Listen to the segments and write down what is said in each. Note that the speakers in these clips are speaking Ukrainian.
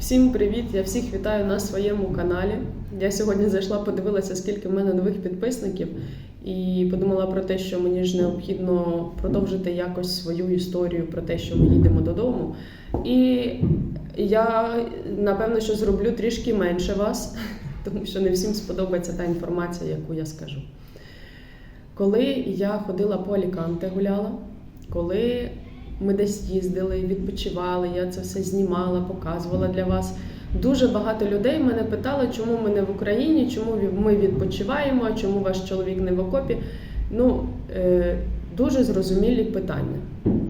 Всім привіт! Я всіх вітаю на своєму каналі. Я сьогодні зайшла, подивилася, скільки в мене нових підписників, і подумала про те, що мені ж необхідно продовжити якось свою історію про те, що ми їдемо додому. І я напевно що зроблю трішки менше вас, тому що не всім сподобається та інформація, яку я скажу. Коли я ходила по Аліканте, гуляла, коли ми десь їздили, відпочивали, я це все знімала, показувала для вас. Дуже багато людей мене питали, чому ми не в Україні, чому ми відпочиваємо, чому ваш чоловік не в окопі. Ну, е, дуже зрозумілі питання.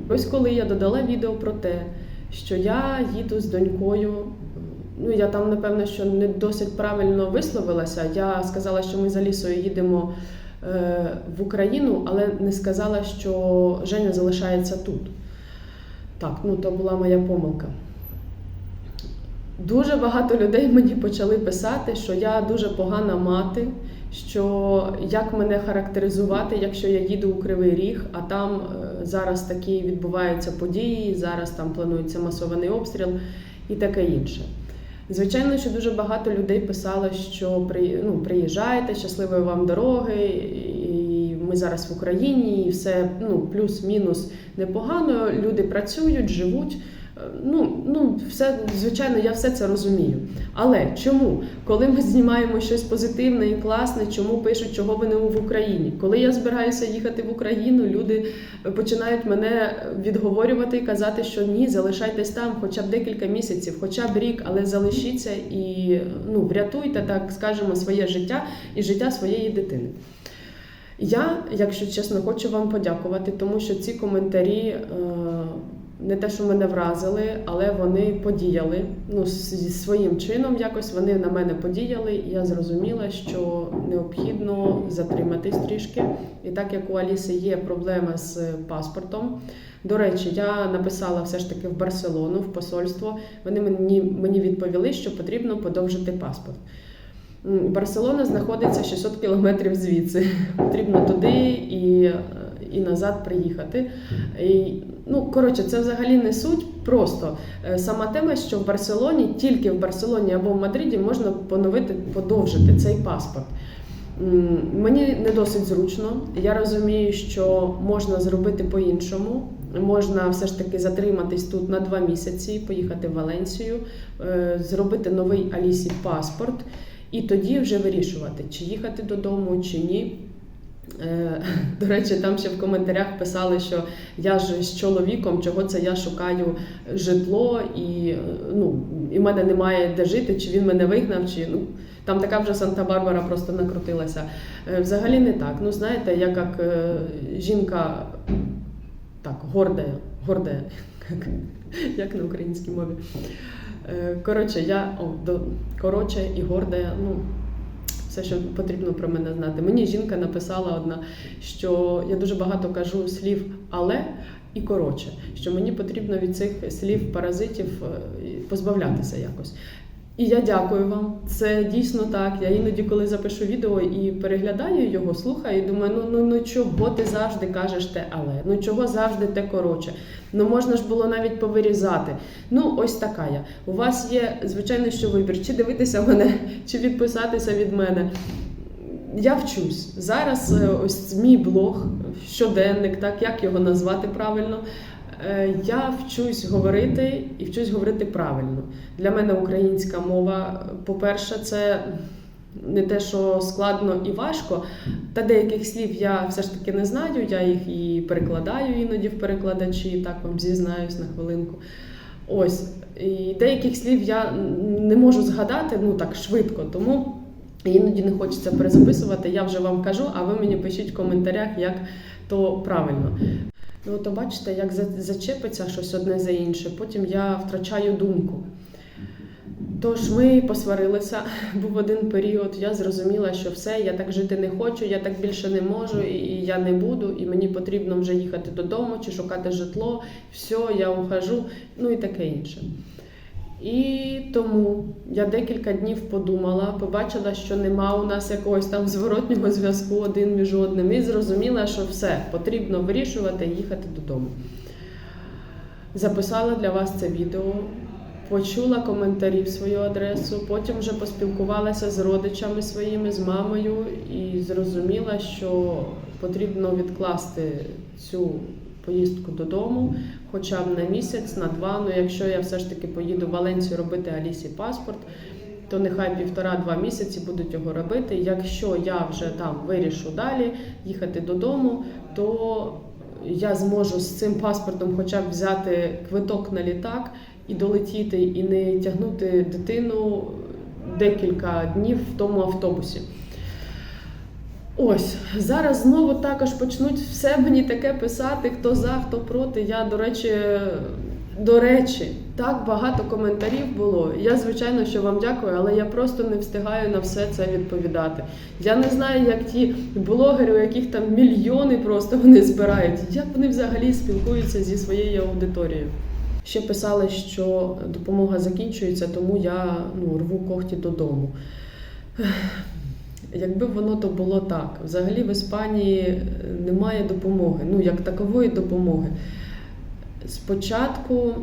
Ось коли я додала відео про те, що я їду з донькою. Ну, я там, напевно, що не досить правильно висловилася. Я сказала, що ми за лісою їдемо е, в Україну, але не сказала, що Женя залишається тут. Так, ну то була моя помилка. Дуже багато людей мені почали писати, що я дуже погана мати, що як мене характеризувати, якщо я їду у Кривий Ріг, а там е, зараз такі відбуваються події, зараз там планується масований обстріл і таке інше. Звичайно, що дуже багато людей писало, що ну, приїжджайте, щасливої вам дороги, ми зараз в Україні, і все ну, плюс-мінус непогано. Люди працюють, живуть. Ну, ну, все, звичайно, я все це розумію. Але чому, коли ми знімаємо щось позитивне і класне, чому пишуть, чого ви не в Україні? Коли я збираюся їхати в Україну, люди починають мене відговорювати і казати, що ні, залишайтесь там, хоча б декілька місяців, хоча б рік, але залишіться і ну, врятуйте, так скажемо, своє життя і життя своєї дитини. Я, якщо чесно, хочу вам подякувати, тому що ці коментарі. Е- не те, що мене вразили, але вони подіяли. Ну, своїм чином якось вони на мене подіяли, і я зрозуміла, що необхідно затриматись трішки. І так як у Аліси є проблема з паспортом. До речі, я написала все ж таки в Барселону, в посольство. Вони мені, мені відповіли, що потрібно подовжити паспорт. Барселона знаходиться 600 кілометрів звідси. Потрібно туди і і назад приїхати. І, Ну, коротше, це взагалі не суть. Просто е, сама тема, що в Барселоні, тільки в Барселоні або в Мадриді можна поновити, подовжити цей паспорт. Мені не досить зручно. Я розумію, що можна зробити по-іншому. Можна все ж таки затриматись тут на два місяці, поїхати в Валенсію, е, зробити новий Алісі паспорт і тоді вже вирішувати, чи їхати додому, чи ні. Е, до речі, там ще в коментарях писали, що я ж з чоловіком, чого це я шукаю житло, і ну, і в мене немає де жити, чи він мене вигнав, чи ну там така вже Санта-Барбара просто накрутилася. Е, взагалі не так. Ну, знаєте, я як е, жінка так, горда, горда, як на українській мові. Коротше, я о, до, коротше і горда, ну все, що потрібно про мене знати. Мені жінка написала одна, що я дуже багато кажу слів але і коротше, що мені потрібно від цих слів паразитів е, позбавлятися якось. І я дякую вам. Це дійсно так. Я іноді, коли запишу відео і переглядаю його, слухаю, і думаю, ну ну ну чого ти завжди кажеш те, але ну чого завжди те коротше. Ну можна ж було навіть повирізати. Ну, ось така я. У вас є, звичайно, що вибір, чи дивитися мене, чи відписатися від мене. Я вчусь. Зараз е, ось мій блог, щоденник, так як його назвати правильно. Е, я вчусь говорити і вчусь говорити правильно. Для мене українська мова, по-перше, це не те, що складно і важко. Та деяких слів я все ж таки не знаю, я їх і перекладаю іноді в перекладачі, так вам зізнаюсь на хвилинку. Ось. І деяких слів я не можу згадати ну так швидко, тому іноді не хочеться перезаписувати. Я вже вам кажу, а ви мені пишіть в коментарях, як то правильно. Ну, то бачите, як зачепиться щось одне за інше, потім я втрачаю думку. Тож ми посварилися, був один період, я зрозуміла, що все, я так жити не хочу, я так більше не можу, і я не буду, і мені потрібно вже їхати додому чи шукати житло, все, я ухожу, ну і таке інше. І тому я декілька днів подумала, побачила, що нема у нас якогось там зворотнього зв'язку один між одним, і зрозуміла, що все потрібно вирішувати і їхати додому. Записала для вас це відео, почула коментарі в свою адресу, потім вже поспілкувалася з родичами своїми, з мамою і зрозуміла, що потрібно відкласти цю поїздку додому, хоча б на місяць, на два. Ну, якщо я все ж таки поїду в Валенцію робити Алісі паспорт, то нехай півтора-два місяці будуть його робити. Якщо я вже там вирішу далі їхати додому, то я зможу з цим паспортом хоча б взяти квиток на літак і долетіти, і не тягнути дитину декілька днів в тому автобусі. Ось зараз знову також почнуть все мені таке писати, хто за, хто проти. Я, до речі, до речі, так багато коментарів було. Я, звичайно, що вам дякую, але я просто не встигаю на все це відповідати. Я не знаю, як ті блогери, у яких там мільйони просто вони збирають, як вони взагалі спілкуються зі своєю аудиторією. Ще писали, що допомога закінчується, тому я ну, рву когті додому. Якби воно то було так, взагалі в Іспанії немає допомоги, ну як такової допомоги. Спочатку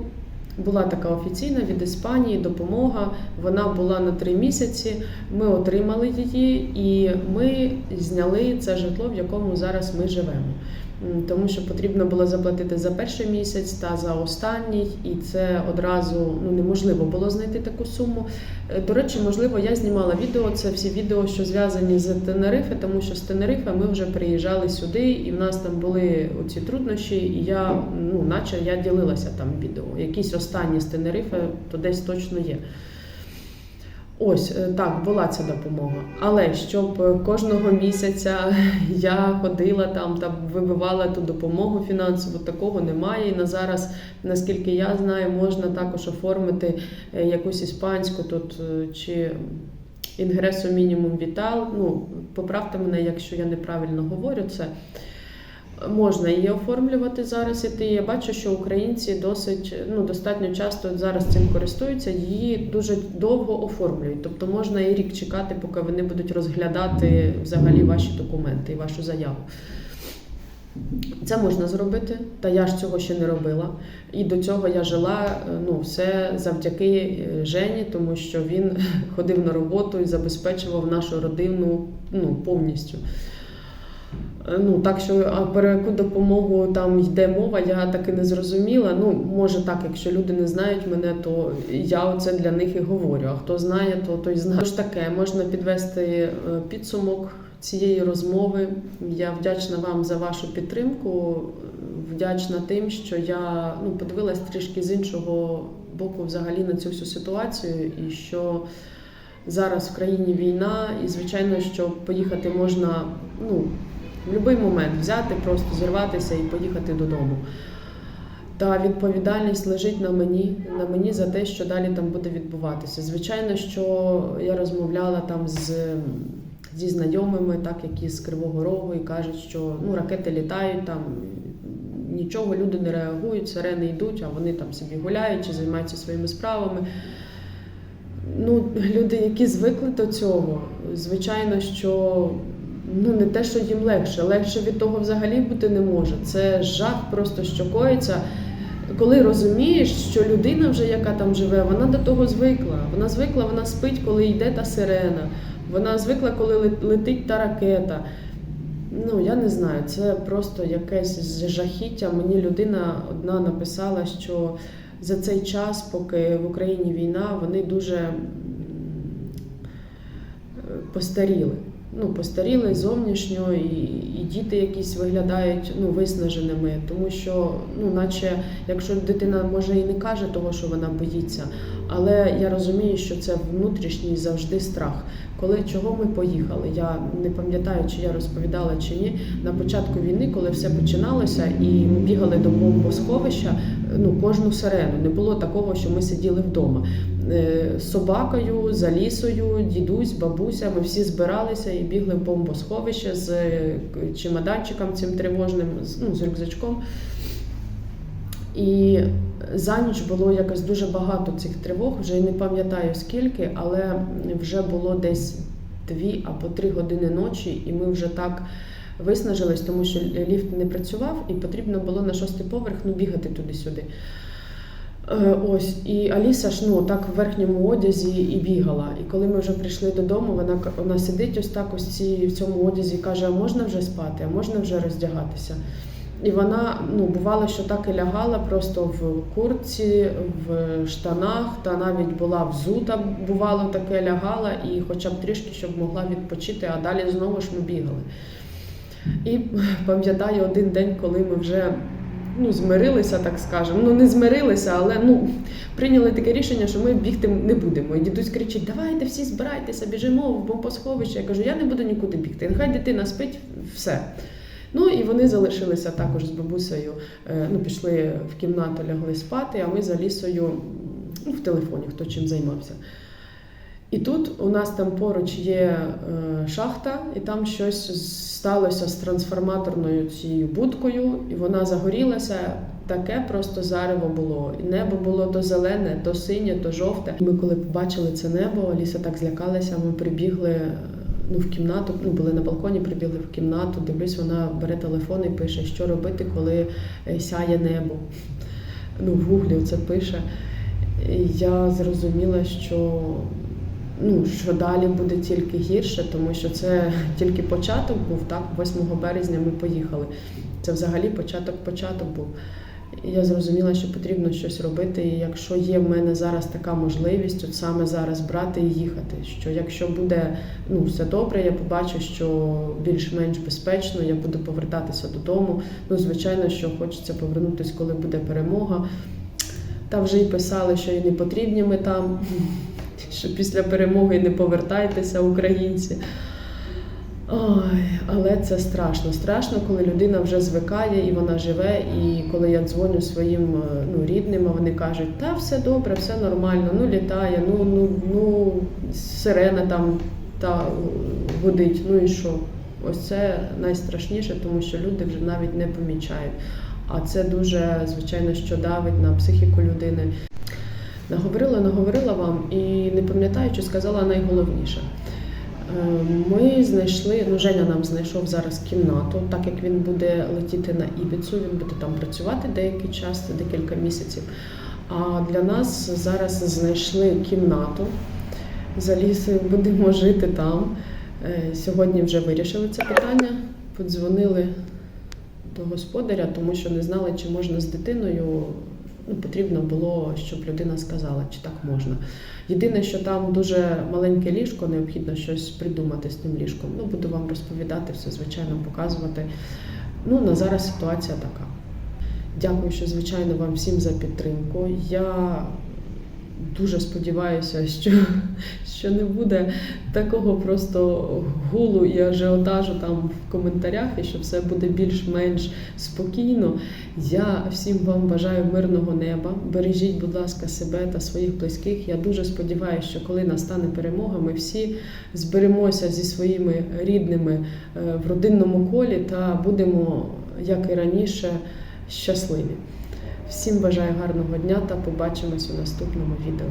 була така офіційна від Іспанії допомога. Вона була на три місяці. Ми отримали її, і ми зняли це житло, в якому зараз ми живемо. Тому що потрібно було заплатити за перший місяць та за останній, і це одразу ну неможливо було знайти таку суму. Е, До речі, можливо, я знімала відео. Це всі відео, що зв'язані з Тенерифе, тому що з Тенерифе ми вже приїжджали сюди, і в нас там були оці труднощі. І я, ну, наче я ділилася там відео. Якісь останні з Тенерифе, то десь точно є. Ось е, так, була ця допомога. Але щоб е, кожного місяця я ходила там та вибивала ту допомогу фінансову, такого немає. І на зараз, наскільки я знаю, можна також оформити е, якусь іспанську тут чи інгресо мінімум вітал. Ну, поправте мене, якщо я неправильно говорю це. Можна її оформлювати зараз іти. Я бачу, що українці досить ну достатньо часто зараз цим користуються. Її дуже довго оформлюють. Тобто можна і рік чекати, поки вони будуть розглядати взагалі ваші документи і вашу заяву. Це можна зробити, та я ж цього ще не робила. І до цього я жила ну, все завдяки е, Жені, тому що він ходив на роботу і забезпечував нашу родину ну, повністю. Е, Ну, так що а про яку допомогу там йде мова, я так і не зрозуміла. Ну, може так, якщо люди не знають мене, то я оце для них і говорю. А хто знає, то той знає. Тож таке, можна підвести е, підсумок цієї розмови. Я вдячна вам за вашу підтримку. Вдячна тим, що я ну, подивилась трішки з іншого боку взагалі на цю всю ситуацію, і що зараз в країні війна, і звичайно, що поїхати можна ну, в будь-який момент взяти, просто зірватися і поїхати додому. Та відповідальність лежить на мені, на мені за те, що далі там буде відбуватися. Звичайно, що я розмовляла там з, зі знайомими, так які з Кривого Рогу, і кажуть, що ну, ракети літають там. Нічого люди не реагують, сирени йдуть, а вони там собі гуляють чи займаються своїми справами. Ну, люди, які звикли до цього, звичайно, що ну не те, що їм легше, легше від того взагалі бути не може. Це жах просто що коїться. Коли розумієш, що людина, вже яка там живе, вона до того звикла. Вона звикла, вона спить, коли йде та сирена. Вона звикла, коли летить та ракета. Ну, я не знаю, це просто якесь жахіття. Мені людина одна написала, що за цей час, поки в Україні війна, вони дуже постаріли. Ну, постаріли зовнішньо, і, і діти якісь виглядають ну, виснаженими, тому що, ну, наче, якщо дитина може і не каже того, що вона боїться, але я розумію, що це внутрішній завжди страх. Коли чого ми поїхали? Я не пам'ятаю, чи я розповідала чи ні. На початку війни, коли все починалося, і ми бігали до бомбосховища, ну кожну сирену. Не було такого, що ми сиділи вдома. Е, З собакою, за лісою, дідусь, бабуся, ми всі збиралися і бігли в бомбосховище з е, чемоданчиком цим тривожним, ну, з рюкзачком. І за ніч було якось дуже багато цих тривог, вже не пам'ятаю скільки, але вже було десь дві або три години ночі, і ми вже так виснажились, тому що ліфт не працював, і потрібно було на шостий поверх ну, бігати туди-сюди. Е, Ось і Аліса ж ну так в верхньому одязі і бігала. І коли ми вже прийшли додому, вона вона сидить ось так, ось ці в цьому одязі і каже: а можна вже спати, а можна вже роздягатися. І вона ну бувало, що так і лягала просто в куртці, в штанах, та навіть була взута, бувало таке лягала, і хоча б трішки, щоб могла відпочити, а далі знову ж ми бігали. І пам'ятаю один день, коли ми вже ну, змирилися, так скажемо. Ну, не змирилися, але ну, прийняли таке рішення, що ми бігти не будемо. І дідусь кричить: давайте всі збирайтеся, біжимо в бомбосховище. Я кажу, я не буду нікуди бігти. Нехай дитина спить, все. Ну і вони залишилися також з бабусею. е, Ну, пішли в кімнату, лягли спати, а ми за лісою ну, в телефоні, хто чим займався. І тут у нас там поруч є е, шахта, і там щось сталося з трансформаторною цією будкою, і вона загорілася. Таке просто зарево було. І небо було то зелене, то синє, то жовте. Ми коли побачили це небо, Аліса так злякалася. Ми прибігли е, ну, в кімнату, ну були на балконі, прибігли в кімнату. Dивлюсь, вона бере телефон і пише, що робити, коли е, сяє небо. Ну, в гуглі це пише. Я зрозуміла, що ну, що далі буде тільки гірше, тому що це тільки початок був, так, 8 березня ми поїхали. Це взагалі початок-початок був. Я зрозуміла, що потрібно щось робити. І якщо є в мене зараз така можливість, от саме зараз брати і їхати. Що якщо буде ну, все добре, я побачу, що більш-менш безпечно, я буду повертатися додому. Ну, звичайно, що хочеться повернутися, коли буде перемога. Та вже й писали, що і не потрібні ми там, що після перемоги не повертайтеся, українці. Ой, але це страшно. Страшно, коли людина вже звикає і вона живе. І коли я дзвоню своїм е, ну, рідним, а вони кажуть, та все добре, все нормально, ну літає, ну, ну, ну сирена там та гудить, ну і що? Ось це найстрашніше, тому що люди вже навіть не помічають. А це дуже, звичайно, що давить на психіку людини. Наговорила, наговорила вам і не пам'ятаючи, сказала найголовніше. Е, Ми знайшли, ну Женя нам знайшов зараз кімнату, так як він буде летіти на Ібіцу, він буде там працювати деякий час, декілька місяців. А для нас зараз знайшли кімнату. За лісою будемо жити там. Е, Сьогодні вже вирішили це питання. Подзвонили до господаря, тому що не знали, чи можна з дитиною. Ну, потрібно було, щоб людина сказала, чи так можна. Єдине, що там дуже маленьке ліжко, необхідно щось придумати з тим ліжком. Ну, буду вам розповідати все, звичайно, показувати. Ну, на зараз ситуація така. Дякую, що звичайно вам всім за підтримку. Я дуже сподіваюся, що, що не буде такого просто гулу і ажіотажу там в коментарях, і що все буде більш-менш спокійно. Я всім вам бажаю мирного неба. Бережіть, будь ласка, себе та своїх близьких. Я дуже сподіваюся, що коли настане перемога, ми всі зберемося зі своїми рідними е, в родинному колі та будемо, як і раніше, щасливі. Всім бажаю гарного дня та побачимось у наступному відео.